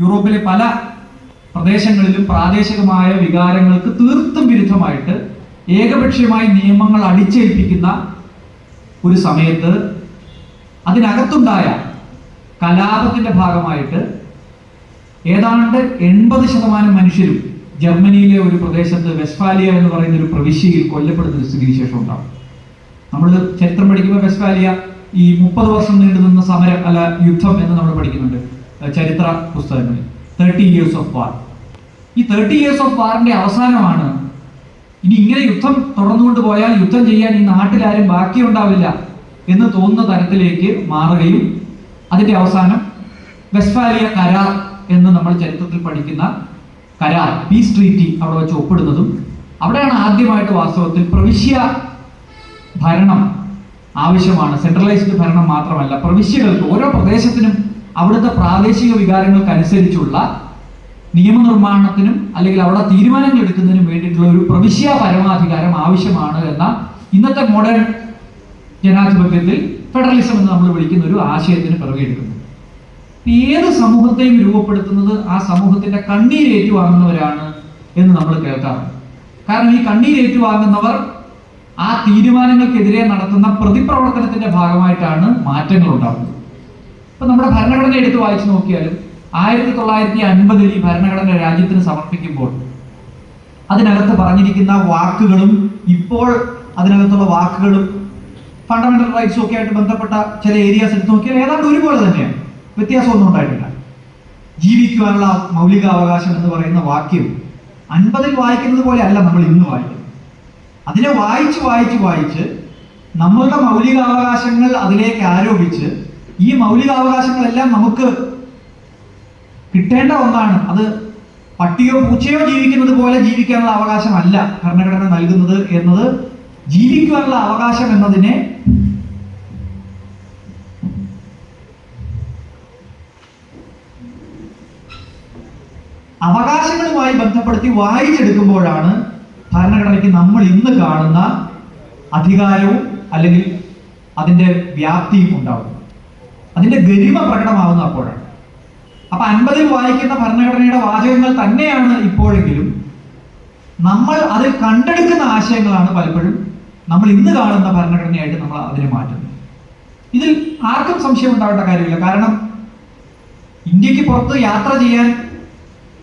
യൂറോപ്പിലെ പല പ്രദേശങ്ങളിലും പ്രാദേശികമായ വികാരങ്ങൾക്ക് തീർത്തും വിരുദ്ധമായിട്ട് ഏകപക്ഷീയമായി നിയമങ്ങൾ അടിച്ചേൽപ്പിക്കുന്ന ഒരു സമയത്ത് അതിനകത്തുണ്ടായ കലാപത്തിന്റെ ഭാഗമായിട്ട് ഏതാണ്ട് എൺപത് ശതമാനം മനുഷ്യരും ജർമ്മനിയിലെ ഒരു പ്രദേശത്ത് വെസ്ഫാലിയ എന്ന് പറയുന്ന ഒരു പ്രവിശ്യയിൽ കൊല്ലപ്പെടുന്ന ഒരു സ്ഥിതിവിശേഷം ഉണ്ടാവും. നമ്മൾ ചരിത്രം പഠിക്കുമ്പോൾ വെസ്ഫാലിയ ഈ മുപ്പത് വർഷം നീണ്ടു നിന്ന സമരം അല്ല യുദ്ധം എന്ന് നമ്മൾ പഠിക്കുന്നുണ്ട്. ചരിത്ര പുസ്തകങ്ങളിൽ. തേർട്ടി ഇയേഴ്സ് ഓഫ് വാർ ഈ തേർട്ടി ഇയേഴ്സ് ഓഫ് വാറിന്റെ അവസാനമാണ് ഇനി ഇങ്ങനെ യുദ്ധം തുടർന്നുകൊണ്ട് പോയാൽ യുദ്ധം ചെയ്യാൻ ഈ നാട്ടിലാരും ബാക്കിയുണ്ടാവില്ല എന്ന് തോന്നുന്ന തരത്തിലേക്ക് മാറുകയും അതിന്റെ അവസാനം വെസ്റ്റ്ഫാലിയ കരാർ എന്ന് നമ്മൾ ചരിത്രത്തിൽ പഠിക്കുന്ന കരാർ പീസ് ട്രീറ്റി അവിടെ വെച്ച് ഒപ്പിടുന്നതും അവിടെയാണ് ആദ്യമായിട്ട് വാസ്തവത്തിൽ പ്രവിശ്യ ഭരണം ആവശ്യമാണ്. സെൻട്രലൈസ്ഡ് ഭരണം മാത്രമല്ല പ്രവിശ്യകൾക്ക് ഓരോ പ്രദേശത്തിനും അവിടുത്തെ പ്രാദേശിക വികാരങ്ങൾക്കനുസരിച്ചുള്ള നിയമനിർമ്മാണത്തിനും അല്ലെങ്കിൽ അവിടെ തീരുമാനങ്ങൾ എടുക്കുന്നതിനും വേണ്ടിയിട്ടുള്ള ഒരു പ്രവിശ്യ പരമാധികാരം ആവശ്യമാണ് എന്ന ഇന്നത്തെ മോഡേൺ ജനാധിപത്യത്തിൽ ഫെഡറലിസം എന്ന് നമ്മൾ വിളിക്കുന്ന ഒരു ആശയത്തിന് പിറവിയെടുക്കുന്നു ഏത് സമൂഹത്തെയും രൂപപ്പെടുത്തുന്നത് ആ സമൂഹത്തിന്റെ കണ്ണീര് ഏറ്റുവാങ്ങുന്നവരാണ് എന്ന് നമ്മൾ കേൾക്കാറുണ്ട്. കാരണം ഈ കണ്ണീര് ഏറ്റുവാങ്ങുന്നവർ ആ തീരുമാനങ്ങൾക്കെതിരെ നടത്തുന്ന പ്രതിപ്രവർത്തനത്തിന്റെ ഭാഗമായിട്ടാണ് മാറ്റങ്ങൾ ഉണ്ടാകുന്നത് ഇപ്പൊ നമ്മുടെ ഭരണഘടന എടുത്ത് വായിച്ചു നോക്കിയാലും ആയിരത്തി തൊള്ളായിരത്തി അൻപതിൽ ഈ ഭരണഘടന രാജ്യത്തിന് സമർപ്പിക്കുമ്പോൾ അതിനകത്ത് പറഞ്ഞിരിക്കുന്ന വാക്കുകളും ഇപ്പോൾ അതിനകത്തുള്ള വാക്കുകളും ഫണ്ടമെന്റൽ റൈറ്റ്സും ഒക്കെ ആയിട്ട് ബന്ധപ്പെട്ട ചില ഏരിയാസ് എടുത്ത് നോക്കിയാൽ ഏതാണ്ട് ഒരുപോലെ തന്നെയാണ്. വ്യത്യാസമൊന്നും ഉണ്ടായിട്ടില്ല. ജീവിക്കുവാനുള്ള മൗലിക അവകാശം എന്ന് പറയുന്ന വാക്യം അൻപതിൽ വായിക്കുന്നത് പോലെ അല്ല നമ്മൾ ഇന്ന് വായിക്കുന്നത്. അതിനെ വായിച്ച് വായിച്ച് വായിച്ച് നമ്മളുടെ മൗലികാവകാശങ്ങൾ അതിലേക്ക് ആരോപിച്ച് ഈ മൗലികാവകാശങ്ങളെല്ലാം നമുക്ക് കിട്ടേണ്ട ഒന്നാണ്. അത് പട്ടിയോ പൂച്ചയോ ജീവിക്കുന്നത് പോലെ ജീവിക്കാനുള്ള അവകാശമല്ല ഭരണഘടന നൽകുന്നത് എന്നത് ജീവിക്കാനുള്ള അവകാശം എന്നതിനെ അവകാശങ്ങളുമായി ബന്ധപ്പെടുത്തി വായിച്ചെടുക്കുമ്പോഴാണ് ഭരണഘടനയ്ക്ക് നമ്മൾ ഇന്ന് കാണുന്ന അധികാരവും അല്ലെങ്കിൽ അതിന്റെ വ്യാപ്തിയും ഉണ്ടാവുന്നത്. അതിന്റെ ഗരിമ പ്രകടമാവുന്ന അപ്പോഴാണ്. അപ്പൊ അൻപതിൽ വായിക്കുന്ന ഭരണഘടനയുടെ വാചകങ്ങൾ തന്നെയാണ് ഇപ്പോഴെങ്കിലും നമ്മൾ അതിൽ കണ്ടെടുക്കുന്ന ആശയങ്ങളാണ് പലപ്പോഴും നമ്മൾ ഇന്ന് കാണുന്ന ഭരണഘടനയായിട്ട് നമ്മൾ അതിനെ മാറ്റുന്നു ഇതിൽ ആർക്കും സംശയം ഉണ്ടാവേണ്ട കാര്യമില്ല. കാരണം ഇന്ത്യയ്ക്ക് പുറത്ത് യാത്ര ചെയ്യാൻ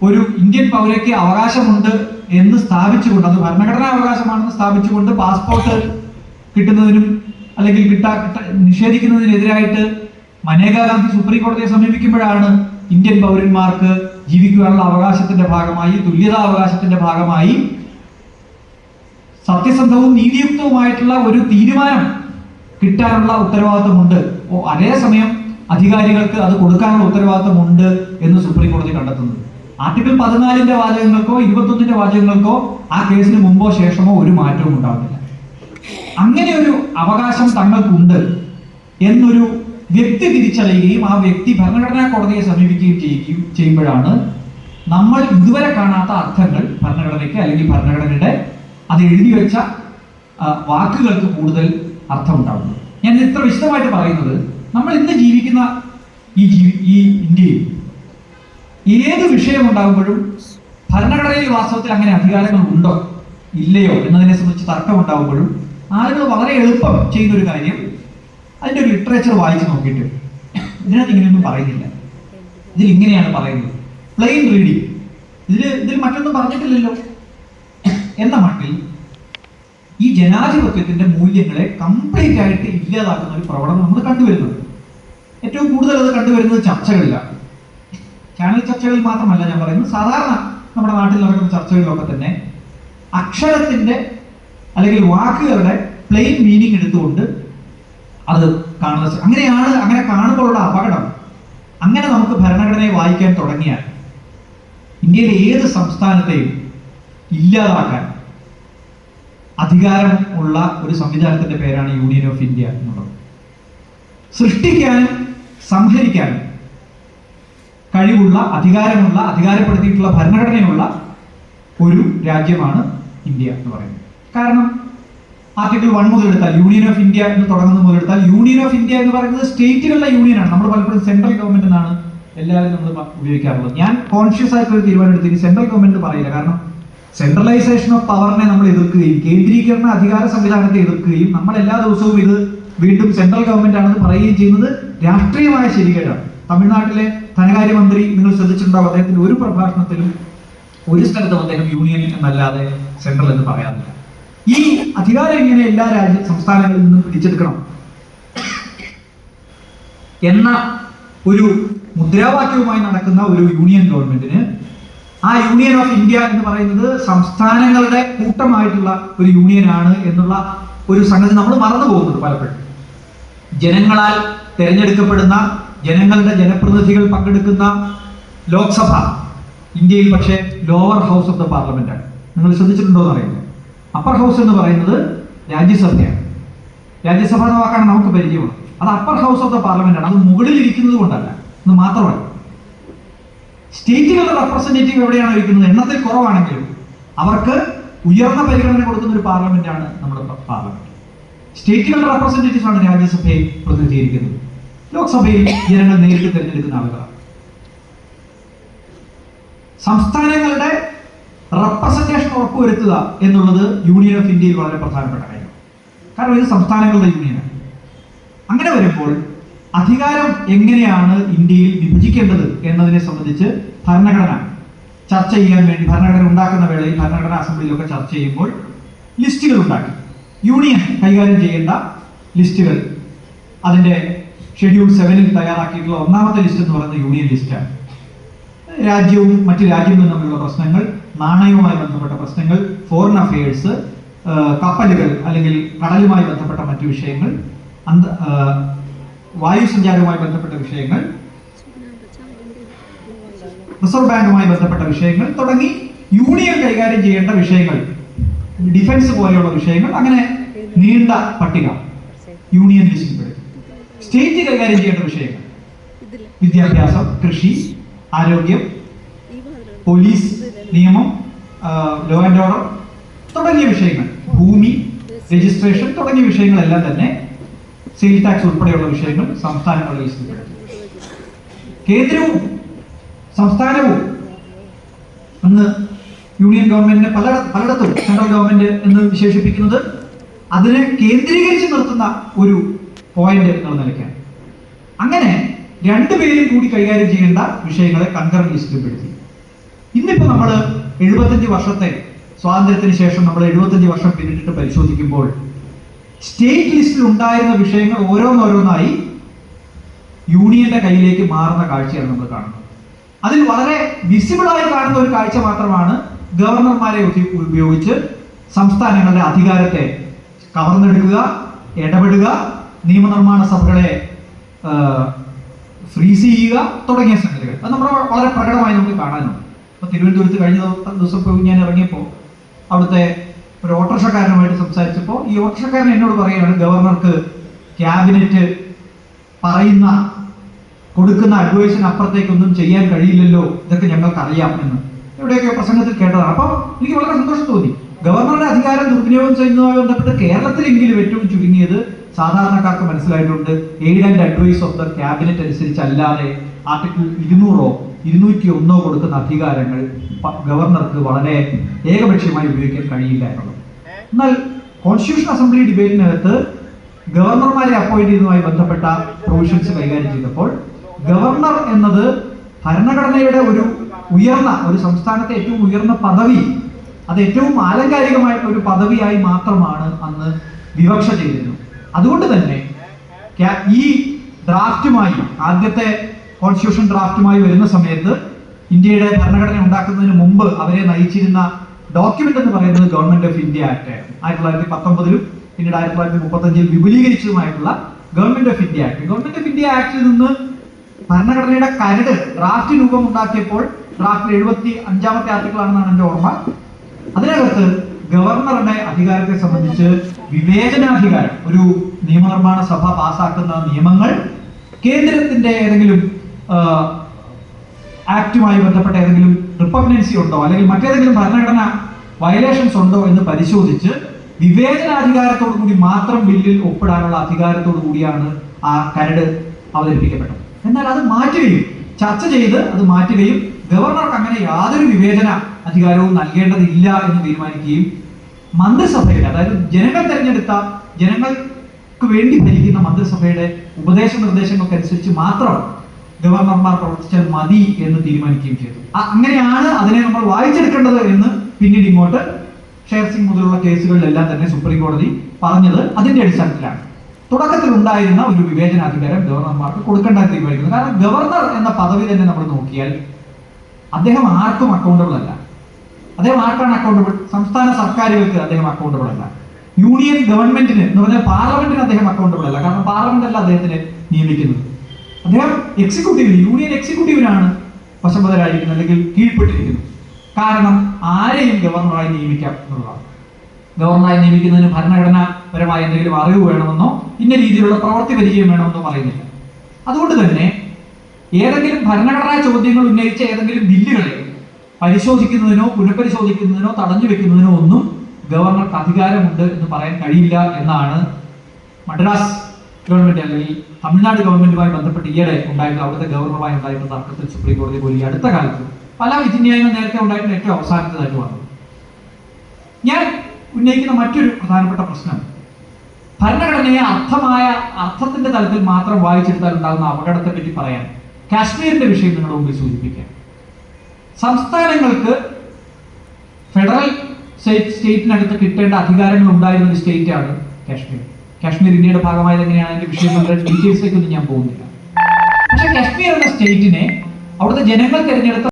ഒരു ഇന്ത്യൻ പൗരയ്ക്ക് അവകാശമുണ്ട് എന്ന് സ്ഥാപിച്ചുകൊണ്ട് അത് ഭരണഘടനാ അവകാശമാണെന്ന് സ്ഥാപിച്ചുകൊണ്ട് പാസ്പോർട്ട് കിട്ടുന്നതിനും അല്ലെങ്കിൽ കിട്ട- നിഷേധിക്കുന്നതിനെതിരായിട്ട് മനേകാ ഗാന്ധി സുപ്രീം കോടതിയെ സമീപിക്കുമ്പോഴാണ് ഇന്ത്യൻ പൗരന്മാർക്ക് ജീവിക്കുവാനുള്ള അവകാശത്തിന്റെ ഭാഗമായി തുല്യതാ അവകാശത്തിന്റെ ഭാഗമായി സത്യസന്ധവും നീതിയുക്തവുമായിട്ടുള്ള ഒരു തീരുമാനം കിട്ടാനുള്ള ഉത്തരവാദിത്തമുണ്ട്. അതേസമയം അധികാരികൾക്ക് അത് കൊടുക്കാനുള്ള ഉത്തരവാദിത്തമുണ്ട് എന്ന് സുപ്രീം കോടതി കണ്ടെത്തുന്നത് ആർട്ടിക്കിൾ പതിനാലിന്റെ വാചകങ്ങൾക്കോ ഇരുപത്തൊന്നിന്റെ വാചകങ്ങൾക്കോ ആ കേസിന് മുമ്പോ ശേഷമോ ഒരു മാറ്റവും ഉണ്ടാകുന്നില്ല അങ്ങനെ ഒരു അവകാശം തങ്ങൾക്കുണ്ട് എന്നൊരു വ്യക്തി തിരിച്ചറിയുകയും ആ വ്യക്തി ഭരണഘടനാ കോടതിയെ സമീപിക്കുകയും ചെയ്യുകയും ചെയ്യുമ്പോഴാണ് നമ്മൾ ഇതുവരെ കാണാത്ത അർത്ഥങ്ങൾ ഭരണഘടനയ്ക്ക് അല്ലെങ്കിൽ ഭരണഘടനയുടെ അത് എഴുതി വെച്ച വാക്കുകൾക്ക് കൂടുതൽ അർത്ഥമുണ്ടാകുന്നത് ഞാൻ ഇത് ഇത്ര വിശദമായിട്ട് പറയുന്നത് നമ്മൾ ഇന്ന് ജീവിക്കുന്ന ഈ ജീവി ഈ ഇന്ത്യയിൽ ഏത് വിഷയം ഉണ്ടാകുമ്പോഴും ഭരണഘടനയിൽ വാസ്തവത്തിൽ അങ്ങനെ അധികാരങ്ങൾ ഉണ്ടോ? ഇല്ലയോ? എന്നതിനെ സംബന്ധിച്ച് തർക്കം ഉണ്ടാകുമ്പോഴും ആളുകൾ വളരെ എളുപ്പം ചെയ്യുന്ന ഒരു കാര്യം അതിന്റെ ഒരു ലിറ്ററേച്ചർ വായിച്ച് നോക്കിയിട്ട് ഇതിനകത്ത് ഇങ്ങനെയൊന്നും പറയുന്നില്ല. ഇതിൽ ഇങ്ങനെയാണ് പറയുന്നത്. പ്ലെയിൻ റീഡിങ് ഇതിൽ ഇതിൽ മറ്റൊന്നും പറഞ്ഞിട്ടില്ലല്ലോ. എന്ന മട്ടിൽ ഈ ജനാധിപത്യത്തിന്റെ മൂല്യങ്ങളെ കംപ്ലീറ്റ് ആയിട്ട് ഇല്ലാതാക്കുന്ന ഒരു പ്രവണത നമ്മൾ കണ്ടുവരുന്നത് ഏറ്റവും കൂടുതൽ അത് കണ്ടുവരുന്നത് ചർച്ചകളിലാണ് ചാനൽ ചർച്ചകളിൽ മാത്രമല്ല ഞാൻ പറയുന്നത്. സാധാരണ നമ്മുടെ നാട്ടിൽ നടക്കുന്ന ചർച്ചകളിലൊക്കെ തന്നെ അക്ഷരത്തിന്റെ അല്ലെങ്കിൽ വാക്കുകളുടെ പ്ലെയിൻ മീനിങ് എടുത്തുകൊണ്ട് അത് കാണുന്ന അങ്ങനെയാണ് അങ്ങനെ കാണുമ്പോഴുള്ള അപകടം. അങ്ങനെ നമുക്ക് ഭരണഘടനയെ വായിക്കാൻ തുടങ്ങിയാൽ ഇന്ത്യയിലെ ഏത് സംസ്ഥാനത്തെയും ഇല്ലാതാക്കാൻ അധികാരം ഉള്ള ഒരു സംവിധാനത്തിന്റെ പേരാണ് യൂണിയൻ ഓഫ് ഇന്ത്യ എന്നുള്ളത്. സൃഷ്ടിക്കാനും സംഹരിക്കാനും കഴിവുള്ള അധികാരമുള്ള അധികാരപ്പെടുത്തിയിട്ടുള്ള ഭരണഘടനയുള്ള ഒരു രാജ്യമാണ് ഇന്ത്യ എന്ന് പറയുന്നത്. കാരണം ആർട്ടിക്കിൾ വൺ മുതൽ എടുത്താൽ യൂണിയൻ ഓഫ് ഇന്ത്യ എന്ന് തുടങ്ങുന്നത് മുതൽ എടുത്താൽ യൂണിയൻ ഓഫ് ഇന്ത്യ എന്ന് പറയുന്നത് സ്റ്റേറ്റുകളുടെ യൂണിയനാണ് നമ്മൾ പലപ്പോഴും സെൻട്രൽ ഗവൺമെന്റ് എന്നാണ് എല്ലാവരും നമ്മൾ ഉപയോഗിക്കാറുള്ളത്. ഞാൻ കോൺഷ്യസ് ആയിട്ടുള്ള തീരുമാനം എടുത്ത് സെൻട്രൽ ഗവൺമെന്റ് പറയില്ല. കാരണം സെൻട്രലൈസേഷൻ ഓഫ് പവറിനെ നമ്മൾ എതിർക്കുകയും കേന്ദ്രീകരണ അധികാര സംവിധാനത്തെ എതിർക്കുകയും നമ്മൾ എല്ലാ ദിവസവും ഇത് വീണ്ടും സെൻട്രൽ ഗവൺമെന്റ് ആണെന്ന് പറയുകയും ചെയ്യുന്നത് രാഷ്ട്രീയമായ ശരികേടാണ്. തമിഴ്നാട്ടിലെ ധനകാര്യമന്ത്രി നിങ്ങൾ ശ്രദ്ധിച്ചിട്ടുണ്ടാവും അദ്ദേഹത്തിന്റെ ഒരു പ്രഭാഷണത്തിലും ഒരു സ്ഥലത്തും അദ്ദേഹം യൂണിയൻ എന്നല്ലാതെ സെൻട്രൽ എന്ന് പറയാറില്ല. ഈ അധികാരം ഇങ്ങനെ എല്ലാ രാജ്യ സംസ്ഥാനങ്ങളിൽ നിന്നും പിടിച്ചെടുക്കണം. എന്ന ഒരു മുദ്രാവാക്യവുമായി നടക്കുന്ന ഒരു യൂണിയൻ ഗവൺമെന്റിന് ആ യൂണിയൻ ഓഫ് ഇന്ത്യ എന്ന് പറയുന്നത് സംസ്ഥാനങ്ങളുടെ കൂട്ടമായിട്ടുള്ള ഒരു യൂണിയനാണ് എന്നുള്ള ഒരു സംഗതി നമ്മൾ മറന്നു പോകുന്നുണ്ട് പലപ്പോഴും. ജനങ്ങളാൽ തിരഞ്ഞെടുക്കപ്പെടുന്ന ജനങ്ങളുടെ ജനപ്രതിനിധികൾ പങ്കെടുക്കുന്ന ലോക്സഭ ഇന്ത്യയിൽ പക്ഷേ ലോവർ ഹൗസ് ഓഫ് ദ പാർലമെന്റാണ് നിങ്ങൾ ശ്രദ്ധിച്ചിട്ടുണ്ടോ എന്ന് അറിയില്ല അപ്പർ ഹൗസ് എന്ന് പറയുന്നത് രാജ്യസഭയാണ്. രാജ്യസഭ എന്ന വാക്കാണ് നമുക്ക് പരിചയമുള്ളത്. അത് upper house of the parliament ആണ്. അത് മുകളിൽ ഇരിക്കുന്നത് കൊണ്ടല്ല. എന്ന് മാത്രമല്ല. സ്റ്റേറ്റുകളുടെ റെപ്രസെന്റേറ്റീവ് എവിടെയാണ് ഇരിക്കുന്നത്? എണ്ണത്തിൽ കുറവാണെങ്കിലും അവർക്ക് ഉയർന്ന പരിഗണന കൊടുക്കുന്ന ഒരു പാർലമെന്റ് ആണ് നമ്മുടെ പാർലമെന്റ് സ്റ്റേറ്റുകളുടെ റെപ്രസെന്റേറ്റീവ്സ് ആണ് രാജ്യസഭയെ പ്രതിനിധീകരിക്കുന്നത്. ലോക്സഭയിൽ ജനങ്ങൾ നേരിട്ട് തിരഞ്ഞെടുക്കുന്ന ആളുകളാണ്. സംസ്ഥാനങ്ങളുടെ റെപ്രസെന്റേഷൻ ഉറപ്പുവരുത്തുക എന്നുള്ളത് യൂണിയൻ ഓഫ് ഇന്ത്യയിൽ വളരെ പ്രധാനപ്പെട്ട കാര്യമാണ് കാരണം ഇത് സംസ്ഥാനങ്ങളുടെ യൂണിയനാണ് അങ്ങനെ വരുമ്പോൾ അധികാരം എങ്ങനെയാണ് ഇന്ത്യയിൽ വിഭജിക്കേണ്ടത് എന്നതിനെ സംബന്ധിച്ച് ഭരണഘടന ചർച്ച ചെയ്യാൻ വേണ്ടി ഭരണഘടന ഉണ്ടാക്കുന്ന വേളയിൽ ഭരണഘടനാ അസംബ്ലിയിലൊക്കെ ചർച്ച ചെയ്യുമ്പോൾ ലിസ്റ്റുകൾ ഉണ്ടാക്കി. യൂണിയൻ കൈകാര്യം ചെയ്യേണ്ട ലിസ്റ്റുകൾ. അതിന്റെ ഷെഡ്യൂൾ സെവനിൽ തയ്യാറാക്കിയിട്ടുള്ള ഒന്നാമത്തെ ലിസ്റ്റ് എന്ന് പറയുന്നത് യൂണിയൻ ലിസ്റ്റാണ്. രാജ്യവും മറ്റു രാജ്യങ്ങളും തമ്മിലുള്ള പ്രശ്നങ്ങൾ നാണയവുമായി ബന്ധപ്പെട്ട പ്രശ്നങ്ങൾ ഫോറിൻ അഫയേഴ്സ് കപ്പലുകൾ അല്ലെങ്കിൽ കടലുമായി ബന്ധപ്പെട്ട മറ്റു വിഷയങ്ങൾ അന്ത വായുസഞ്ചാരവുമായി ബന്ധപ്പെട്ട വിഷയങ്ങൾ റിസർവ് ബാങ്കുമായി ബന്ധപ്പെട്ട വിഷയങ്ങൾ തുടങ്ങി യൂണിയൻ കൈകാര്യം ചെയ്യേണ്ട വിഷയങ്ങൾ ഡിഫൻസ് പോലെയുള്ള വിഷയങ്ങൾ അങ്ങനെ നീണ്ട പട്ടിക യൂണിയൻ സ്റ്റേറ്റ് കൈകാര്യം ചെയ്യേണ്ട വിഷയങ്ങൾ. വിദ്യാഭ്യാസം കൃഷി ആരോഗ്യം പോലീസ് നിയമം ലോ ആൻഡ് ഓർഡർ തുടങ്ങിയ വിഷയങ്ങൾ ഭൂമി രജിസ്ട്രേഷൻ തുടങ്ങിയ വിഷയങ്ങളെല്ലാം തന്നെ സെയിൽ ടാക്സ് ഉൾപ്പെടെയുള്ള വിഷയങ്ങൾ സംസ്ഥാനങ്ങളിൽ കേന്ദ്രവും സംസ്ഥാനവും അന്ന് യൂണിയൻ ഗവൺമെന്റിനെ പല പലയിടത്തും സെൻട്രൽ ഗവൺമെന്റ് എന്ന് വിശേഷിപ്പിക്കുന്നത് അതിനെ കേന്ദ്രീകരിച്ച് നിർത്തുന്ന ഒരു പോയിന്റ് എന്നുള്ള നിലയ്ക്കാണ്. അങ്ങനെ രണ്ടുപേരും കൂടി കൈകാര്യം ചെയ്യേണ്ട വിഷയങ്ങളെ കൺകറൻ ലിസ്റ്റിൽ ഇന്നിപ്പോ നമ്മൾ എഴുപത്തഞ്ച് വർഷത്തെ സ്വാതന്ത്ര്യത്തിന് ശേഷം നമ്മൾ എഴുപത്തഞ്ച് വർഷം പിന്നിട്ടിട്ട് പരിശോധിക്കുമ്പോൾ സ്റ്റേറ്റ് ലിസ്റ്റിൽ ഉണ്ടായിരുന്ന വിഷയങ്ങൾ ഓരോന്നോരോന്നായി യൂണിയന്റെ കയ്യിലേക്ക് മാറുന്ന കാഴ്ചയാണ് നമ്മൾ കാണുന്നത്. അതിൽ വളരെ വിസിബിളായി കാണുന്ന ഒരു കാഴ്ച മാത്രമാണ് ഗവർണർമാരെ ഉപയോഗിച്ച് സംസ്ഥാനങ്ങളുടെ അധികാരത്തെ കവർന്നെടുക്കുക ഇടപെടുക നിയമനിർമ്മാണ സഭകളെ ഫ്രീസ് ചെയ്യുക തുടങ്ങിയ സംഗതികൾ. അത് നമ്മൾ വളരെ പ്രകടമായി നമുക്ക് കാണാനുണ്ട്. ഇപ്പൊ തിരുവനന്തപുരത്ത് കഴിഞ്ഞ ദിവ- ദിവസം പോയി ഞാൻ ഇറങ്ങിയപ്പോൾ അവിടുത്തെ ഒരു ഓട്ടോറിക്ഷക്കാരനുമായിട്ട് സംസാരിച്ചപ്പോൾ ഈ ഓട്ടോറിക്ഷക്കാരൻ എന്നോട് പറയുകയാണ് ഗവർണർക്ക് ക്യാബിനറ്റ് പറയുന്ന കൊടുക്കുന്ന അഡ്വൈസിന് അപ്പുറത്തേക്കൊന്നും ചെയ്യാൻ കഴിയില്ലല്ലോ. ഇതൊക്കെ ഞങ്ങൾക്ക് അറിയാം എന്ന് എവിടെയൊക്കെ പ്രസംഗത്തിൽ കേട്ടതാണ്. അപ്പോൾ എനിക്ക് വളരെ സന്തോഷം തോന്നി. ഗവർണറുടെ അധികാരം ദുർവിനിയോഗം ചെയ്യുന്നതുമായി ബന്ധപ്പെട്ട് കേരളത്തിലെങ്കിലും ഏറ്റവും ചുരുങ്ങിയത് സാധാരണക്കാർക്ക് മനസ്സിലായിട്ടുണ്ട്. Aid and advice of the cabinet അനുസരിച്ചല്ലാതെ article ഇരുന്നൂറോ ഇരുന്നൂറ്റി ഒന്നോ കൊടുക്കുന്ന അധികാരങ്ങൾ ഗവർണർക്ക് വളരെ ഏകപക്ഷീയമായി ഉപയോഗിക്കാൻ കഴിയില്ല എന്നുള്ളത്. എന്നാൽ കോൺസ്റ്റിറ്റ്യൂഷൻ അസംബ്ലി ഡിബേറ്റിനകത്ത് ഗവർണർമാരെ അപ്പോയിന്റ് ചെയ്യുന്നതുമായി ബന്ധപ്പെട്ട പ്രൊവിഷൻസ് കൈകാര്യം ചെയ്തപ്പോൾ ഗവർണർ എന്നത് ഭരണഘടനയുടെ ഒരു ഉയർന്ന ഒരു സംസ്ഥാനത്തെ ഏറ്റവും ഉയർന്ന പദവി അത് ഏറ്റവും ആലങ്കാരികമായിട്ടുള്ള ഒരു പദവിയായി മാത്രമാണ് അന്ന് വിവക്ഷ ചെയ്തിരുന്നത്. അതുകൊണ്ട് തന്നെ ഈ ഡ്രാഫ്റ്റുമായി ആദ്യത്തെ കോൺസ്റ്റിറ്റ്യൂഷൻ ഡ്രാഫ്റ്റുമായി വരുന്ന സമയത്ത് ഇന്ത്യയുടെ ഭരണഘടന ഉണ്ടാക്കുന്നതിന് മുമ്പ് അവരെ നയിച്ചിരുന്ന ഡോക്യുമെന്റ് എന്ന് പറയുന്നത് ഗവൺമെന്റ് ഓഫ് ഇന്ത്യ ആക്ട് ആയിരുന്നു. ആയിരത്തി തൊള്ളായിരത്തി പത്തൊമ്പതിലും പിന്നീട് ആയിരത്തി തൊള്ളായിരത്തി മുപ്പത്തഞ്ചിൽ വിപുലീകരിച്ചതുമായിട്ടുള്ള government of India act government of India ആക്ടിൽ നിന്ന് ഭരണഘടനയുടെ കരട് ഡ്രാഫ്റ്റ് രൂപം ഉണ്ടാക്കിയപ്പോൾ ഡ്രാഫ്റ്റിൽ എഴുപത്തി അഞ്ചാമത്തെ ആർട്ടിക്കിൾ ആണെന്നാണ് എന്റെ ഓർമ്മ. അതിനകത്ത് ഗവർണറുടെ അധികാരത്തെ സംബന്ധിച്ച് വിവേചനാധികാരം ഒരു നിയമനിർമ്മാണ സഭ പാസാക്കുന്ന നിയമങ്ങൾ കേന്ദ്രത്തിന്റെ ഏതെങ്കിലും ആ, ആക്ടുമായി ബന്ധപ്പെട്ട ഏതെങ്കിലും റിപ്പബ്ലൻസി ഉണ്ടോ? അല്ലെങ്കിൽ മറ്റേതെങ്കിലും ഭരണഘടന വയലേഷൻസ് ഉണ്ടോ എന്ന് പരിശോധിച്ച് വിവേചനാധികാരത്തോടു കൂടി മാത്രം ബില്ലിൽ ഒപ്പിടാനുള്ള അധികാരത്തോടു കൂടിയാണ് ആ കരട് അവതരിപ്പിക്കപ്പെട്ടത്. എന്നാൽ അത് മാറ്റുകയും ചർച്ച ചെയ്ത് അത് മാറ്റുകയും ഗവർണർക്ക് അങ്ങനെ യാതൊരു വിവേചന അധികാരവും നൽകേണ്ടതില്ല എന്ന് തീരുമാനിക്കുകയും മന്ത്രിസഭയുടെ അതായത് ജനങ്ങൾ തിരഞ്ഞെടുത്ത ജനങ്ങൾക്ക് വേണ്ടി ഭരിക്കുന്ന മന്ത്രിസഭയുടെ ഉപദേശ നിർദ്ദേശങ്ങൾക്കനുസരിച്ച് മാത്രം ഗവർണർമാർ പ്രവർത്തിച്ചാൽ മതി എന്ന് തീരുമാനിക്കുകയും ചെയ്തു. അങ്ങനെയാണ് അതിനെ നമ്മൾ വായിച്ചെടുക്കേണ്ടത് എന്ന് പിന്നീട് ഇങ്ങോട്ട് ഷെയർ സിംഗ് മുതലുള്ള കേസുകളിലെല്ലാം തന്നെ സുപ്രീം കോടതി പറഞ്ഞത് അതിന്റെ അടിസ്ഥാനത്തിലാണ്. തുടക്കത്തിൽ ഉണ്ടായിരുന്ന ഒരു വിവേചനാധികാരം ഗവർണർമാർക്ക് കൊടുക്കേണ്ട തീരുമാനിക്കുന്നു. കാരണം ഗവർണർ എന്ന പദവി തന്നെ നമ്മൾ നോക്കിയാൽ അദ്ദേഹം ആർക്കും അക്കൗണ്ടബിൾ അല്ല. അദ്ദേഹം ആർക്കാണ് അക്കൗണ്ടബിൾ സംസ്ഥാന സർക്കാരുകൾക്ക് അദ്ദേഹം അക്കൗണ്ടബിൾ അല്ല. യൂണിയൻ ഗവൺമെന്റിന് എന്ന് പറഞ്ഞാൽ പാർലമെന്റിന് അദ്ദേഹം അക്കൗണ്ടബിൾ അല്ല. കാരണം പാർലമെന്റ് അല്ല അദ്ദേഹത്തിന് നിയമിക്കുന്നത്. അദ്ദേഹം എക്സിക്യൂട്ടീവിൽ യൂണിയൻ എക്സിക്യൂട്ടീവിനാണ് വശംബദരായിരിക്കുന്നത് അല്ലെങ്കിൽ കീഴ്പ്പെട്ടിരിക്കുന്നത്. കാരണം ആരെയും ഗവർണറായി നിയമിക്കാം എന്നുള്ളതാണ്. ഗവർണറായി നിയമിക്കുന്നതിന് ഭരണഘടനാപരമായ എന്തെങ്കിലും അറിവ് വേണമെന്നോ ഇന്ന രീതിയിലുള്ള പ്രവൃത്തി പരിചയം വേണമെന്നോ പറയുന്നില്ല. അതുകൊണ്ട് തന്നെ ഏതെങ്കിലും ഭരണഘടനാ ചോദ്യങ്ങൾ ഉന്നയിച്ച ഏതെങ്കിലും ബില്ലുകളെ പരിശോധിക്കുന്നതിനോ പുനഃപരിശോധിക്കുന്നതിനോ തടഞ്ഞു വെക്കുന്നതിനോ ഒന്നും ഗവർണർക്ക് അധികാരമുണ്ട് എന്ന് പറയാൻ കഴിയില്ല എന്നാണ് മദ്രാസ് ഗവൺമെന്റ് അല്ലെങ്കിൽ തമിഴ്നാട് ഗവൺമെന്റുമായി ബന്ധപ്പെട്ട് ഈയിടെ ഉണ്ടായിട്ടുള്ള അവിടുത്തെ ഗവർണറുമായി ഉണ്ടായിട്ടുള്ള തർക്കത്തിൽ സുപ്രീം കോടതി പോലും ഈ അടുത്ത കാലത്ത് പല വിധിന്യായങ്ങൾ നേരത്തെ ഉണ്ടായിട്ടുള്ള ഏറ്റവും അവസാനത്തേതായിട്ട് വന്നു. ഞാൻ ഉന്നയിക്കുന്ന മറ്റൊരു പ്രധാനപ്പെട്ട പ്രശ്നം ഭരണഘടനയെ അർത്ഥമായ അർത്ഥത്തിന്റെ തലത്തിൽ മാത്രം വായിച്ചെടുത്താൽ ഉണ്ടാകുന്ന അപകടത്തെ പറ്റി പറയാൻ കാശ്മീരിന്റെ വിഷയം നിങ്ങളുടെ മുമ്പിൽ സൂചിപ്പിക്കാം. സംസ്ഥാനങ്ങൾക്ക് ഫെഡറൽ സ്റ്റേറ്റ് സ്റ്റേറ്റിനകത്ത് കിട്ടേണ്ട അധികാരങ്ങൾ ഉണ്ടായിരുന്ന ഒരു സ്റ്റേറ്റ് ആണ് കാശ്മീർ. കാശ്മീർ ഇന്ത്യയുടെ ഭാഗമായത് എങ്ങനെയാണ് അതിന്റെ വിഷയങ്ങളുടെ ഡീറ്റെയിൽസിലേക്കൊന്നും ഞാൻ പോകുന്നില്ല. പക്ഷെ കാശ്മീർ എന്ന സ്റ്റേറ്റിനെ അവിടുത്തെ ജനങ്ങൾ തിരഞ്ഞെടുത്ത